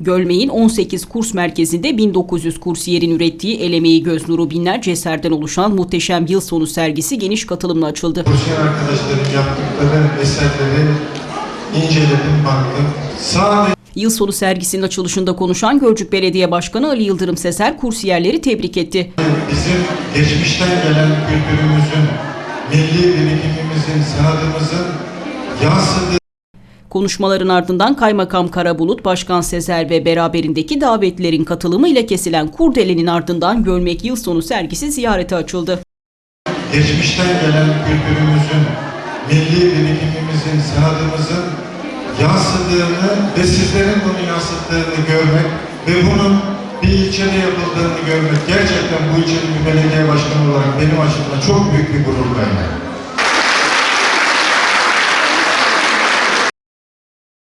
Gölmey'in 18 kurs merkezinde 1900 kursiyerin ürettiği el emeği göz nuru binlerce eserden oluşan muhteşem yıl sonu sergisi geniş katılımla açıldı. Kursiyer arkadaşların yaptıkları eserleri inceledim, baktım. Sadece Yıl sonu sergisinin açılışında konuşan Gölcük Belediye Başkanı Ali Yıldırım Sezer kursiyerleri tebrik etti. bizim geçmişten gelen kültürümüzün, milli birikimimizin, sanatımızın yansıdığı Konuşmaların ardından Kaymakam Karabulut, Başkan Sezer ve beraberindeki davetlilerin katılımıyla kesilen kurdelenin ardından Gölmek Yıl Sonu sergisi ziyarete açıldı. geçmişten gelen kültürümüzün, milli birikimimizin, sanatımızın yansıdığını ve sizlerin bunu yansıttığını görmek ve bunun bir ilçede yapıldığını görmek gerçekten bu ilçenin bir belediye başkanı olarak benim açımdan çok büyük bir gurur kaynağı.